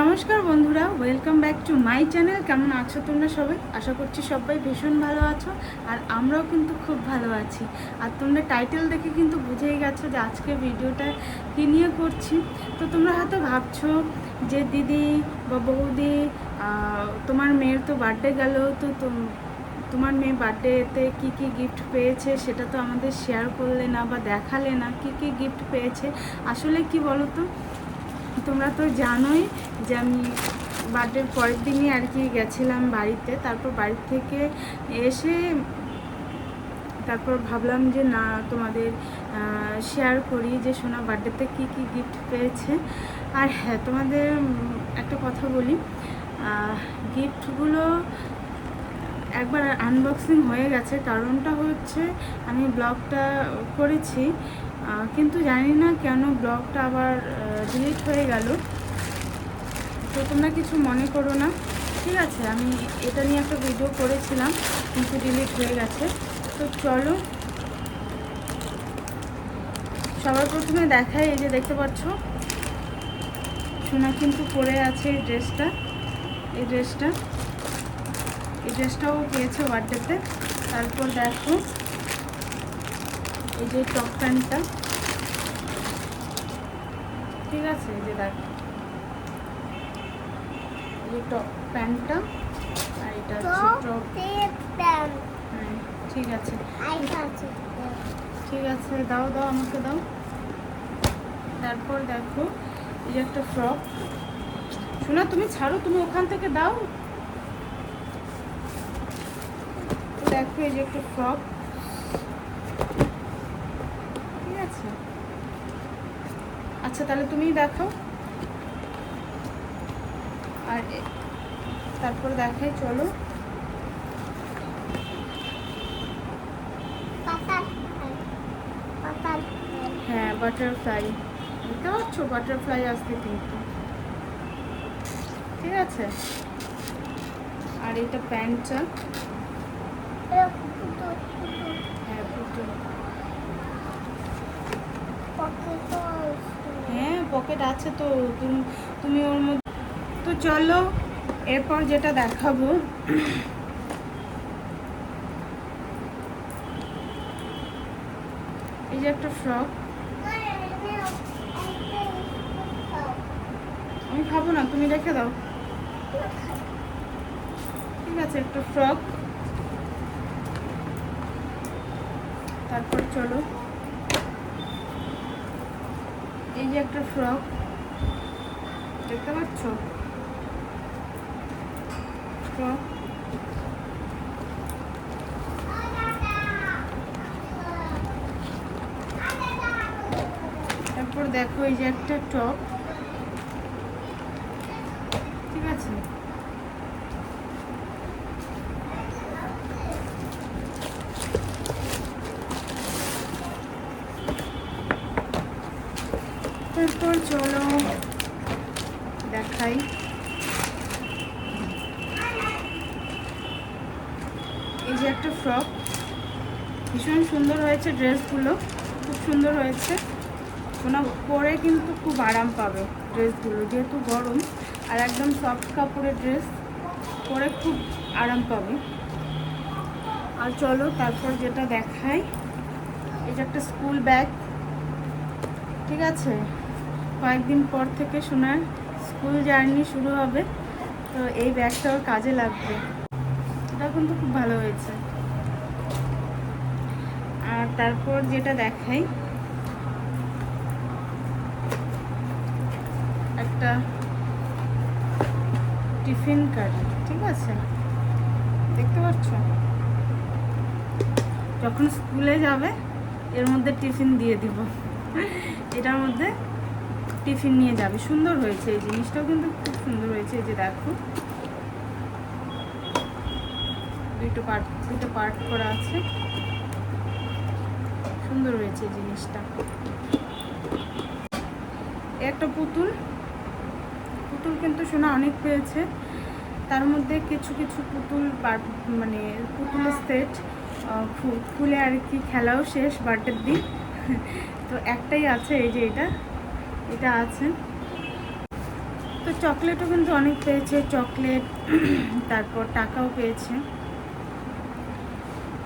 নমস্কার বন্ধুরা welcome back to my channel কেমন আছো তোমরা সবাই? আশা করছি সবাই ভীষণ ভালো আছো, আর আমরাও কিন্তু খুব ভালো আছি। আর তোমরা টাইটেল দেখে কিন্তু বুঝেই গেছো যে আজকে ভিডিওটা কী নিয়ে করছি। তো তোমরা হয়তো ভাবছ যে দিদি বা বৌদি তোমার মেয়ের তো বার্থডে গেল, তো তোম- তোমার মেয়ে বার্থডেতে কি কি গিফট পেয়েছে সেটা তো আমাদের শেয়ার করলে না বা দেখালে না, কি কি গিফট পেয়েছে। আসলে কি বলো তো তোমরা তো জানোই যে আমি বার্থডের পরের দিনই আর কি গেছিলাম বাড়িতে। তারপর বাড়ি থেকে এসে তারপর ভাবলাম যে না, তোমাদের শেয়ার করি যে সোনা বার্থডেতে কী কী গিফট পেয়েছে। আর হ্যাঁ তোমাদের একটা কথা বলি। গিফটগুলো একবার আনবক্সিং হয়ে গেছে। কারণটা হচ্ছে আমি ব্লগটা করেছি কিন্তু জানি না কেন ব্লগটা আবার ডিলিট হয়ে গেল। তো তোমরা কিছু মনে করো না। ঠিক আছে, আমি এটা নিয়ে একটা ভিডিও করেছিলাম, কিন্তু ডিলিট হয়ে গেছে। তো চলো, সবার প্রথমে দেখাই, এই যে দেখতে পাচ্ছ? সোনা কিন্তু পরে আছে এই ড্রেসটা এই ড্রেসটা এই ড্রেসটাও পেয়েছে বার্থডেতে তারপর দেখো এই যে টপ প্যান্টটা ঠিক আছে এই যে দেখো। এই টপ প্যান্টটা আর এটা হচ্ছে টপ হ্যাঁ ঠিক আছে। ঠিক আছে দাও দাও আমাকে দাও। তারপর দেখো এই যে একটা ফ্রক শোনা তুমি ছাড়ো তুমি ওখান থেকে দাও। দেখো, এই যে একটা ফ্রক। ঠিক আছে। আচ্ছা তাহলে তুমিই দেখাও। আর তারপর দেখাই, চলো। হ্যাঁ বাটারফ্লাই বুঝতে পারছ বাটারফ্লাই আসতে কিন্তু। ঠিক আছে। আর এটা প্যান্টটা। হ্যাঁ পকেট আছে তো, তুমি তুমি ওর মধ্যে তো চলো, এরপর যেটা দেখাবো। এই যে একটা ফ্রক আমি খাব না, তুমি রেখে দাও। ঠিক আছে, একটা ফ্রক তারপর চলো। এই যে একটা ফ্রক, দেখতে পাচ্ছ? ফ্রক। তারপর দেখো এই যে একটা টপ। ঠিক আছে? তারপর চলো দেখাই। এই যে একটা ফ্রক ভীষণ সুন্দর হয়েছে ড্রেসগুলো, খুব সুন্দর হয়েছে। ওনা পরে কিন্তু খুব আরাম পাবে ড্রেসগুলো, যেহেতু গরম, আর একদম সফট কাপড়ের ড্রেস পরে খুব আরাম পাবে। আর চলো তারপর যেটা দেখাই যে একটা স্কুল ব্যাগ ঠিক আছে? কয়েকদিন পর থেকে সোনার স্কুল জার্নি শুরু হবে, তো এই ব্যাগটা ওর কাজে লাগবে। এটা কিন্তু খুব ভালো হয়েছে। আর তারপর যেটা দেখাই, একটা টিফিন কার্ড ঠিক আছে? দেখতে পাচ্ছ? যখন স্কুলে যাবে, এর মধ্যে টিফিন দিয়ে দিব। এটার মধ্যে টিফিন নিয়ে যাবে। সুন্দর হয়েছে এই জিনিসটাও কিন্তু খুব সুন্দর হয়েছে এই যে দেখো। দুটো পার্ট দুটো পার্ট করা আছে। সুন্দর হয়েছে জিনিসটা। একটা পুতুল। পুতুল কিন্তু সোনা অনেক পেয়েছে। তার মধ্যে কিছু কিছু পুতুল মানে পুতুলের সেট খুলে আর কি খেলাও শেষ বার্থডের দিন। তো একটাই আছে এই যে এটা। এটা আছে। তো চকলেটও কিন্তু অনেক পেয়েছে, চকলেট, তারপর টাকাও পেয়েছে।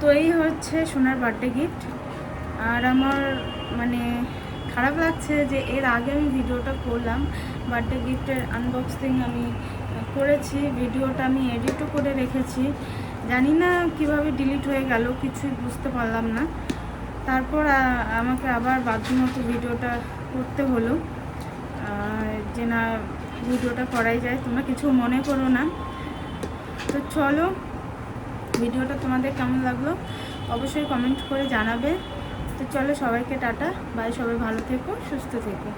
তো এই হচ্ছে সোনার বার্থডে গিফট আর আমার মানে খারাপ লাগছে যে এর আগে আমি ভিডিওটা করলাম বার্থডে গিফটের আনবক্সিং আমি করেছি, ভিডিওটা আমি এডিটও করে রেখেছি। জানি না কীভাবে ডিলিট হয়ে গেল, কিছুই বুঝতে পারলাম না। তারপর আমাকে আবার বাধ্যমতো ভিডিওটা করতে হলো। যে না ভিডিওটা করাই যায়, তোমরা কিছু মনে করো না। তো চলো, ভিডিওটা তোমাদের কেমন লাগল অবশ্যই কমেন্ট করে জানাবে। তো চলো সবাইকে টাটা, বাই, সবাই ভালো থেকো, সুস্থ থেকো।